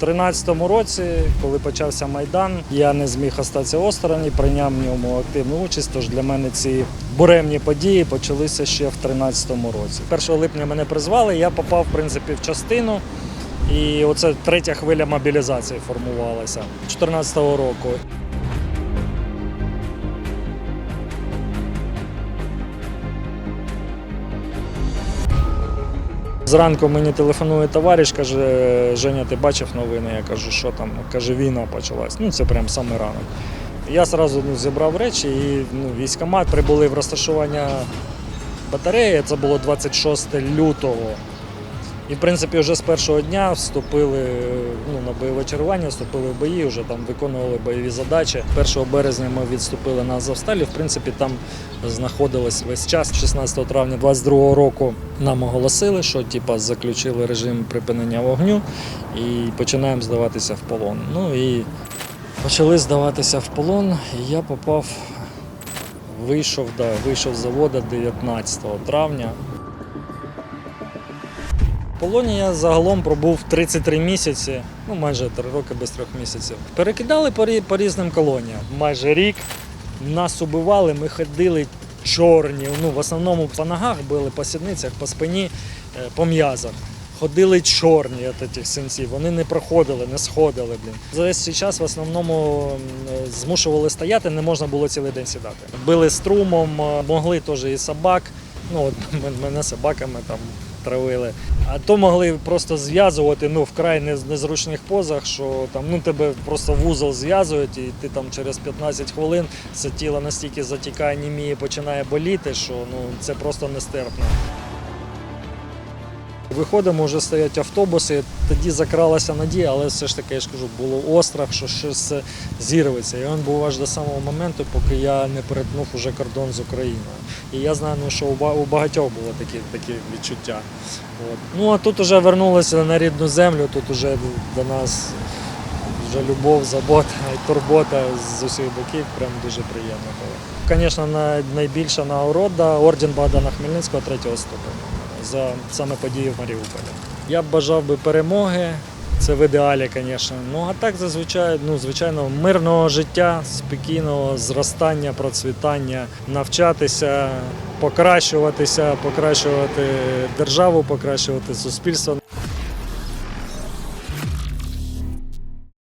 2013 році, коли почався Майдан, я не зміг остатися осторонь, прийняв в ньому активну участь. Тож для мене ці буремні події почалися ще в 2013 році. 1 липня мене призвали, я попав в принципі в частину. І оце третя хвиля мобілізації формувалася 2014 року. Зранку мені телефонує товариш, каже: Женя, ти бачив новини? Я кажу, що там? Каже, війна почалась. Ну це прям саме ранок. Я одразу ну, зібрав речі і ну, військомат прибули в розташування батареї. Це було 26 лютого. І, в принципі, вже з першого дня вступили ну, на бойове чергування, вступили в бої, вже там виконували бойові задачі. 1 березня ми відступили на Азовсталі. В принципі, там знаходились весь час. 16 травня 22 року нам оголосили, що типа, заключили режим припинення вогню і починаємо здаватися в полон. Ну і почали здаватися в полон, і я попав, вийшов, да, вийшов з заводу 19 травня. Полоні я загалом пробув 33 місяці, ну майже 3 роки без трьох місяців. Перекидали по, різним колоніям. Майже рік нас убивали, ми ходили чорні. Ну, в основному по ногах били, по сідницях, по спині, е, по м'язах. Ходили чорні від цих синців, вони не проходили, не сходили. Блін. За весь цей час в основному змушували стояти, не можна було цілий день сідати. Били струмом, е, могли теж і собак. Ну, от мене собаками там травили. А то могли просто зв'язувати ну, вкрай нез- незручних позах, що там ну, тебе просто вузол зв'язують, і ти там через 15 хвилин це тіло настільки затікає, німіє, починає боліти, що ну, це просто нестерпно. Виходимо, вже стоять автобуси. Тоді закралася надія, але все ж таки, я ж кажу, було острах, що щось зірветься. І він був аж до самого моменту, поки я не перетнув уже кордон з Україною. І я знаю, ну, що у багатьох було такі, такі відчуття. От. Ну а тут вже вернулися на рідну землю, тут вже до нас вже любов, забота і турбота з усіх боків. Прям дуже приємно було. Звісно, найбільша нагорода орден Богдана Хмельницького третього ступеня за саме події в Маріуполі. Я б бажав би перемоги. Це в ідеалі, звісно. Ну а так зазвичай, ну звичайно, мирного життя, спокійного зростання, процвітання, навчатися, покращуватися, покращувати державу, покращувати суспільство.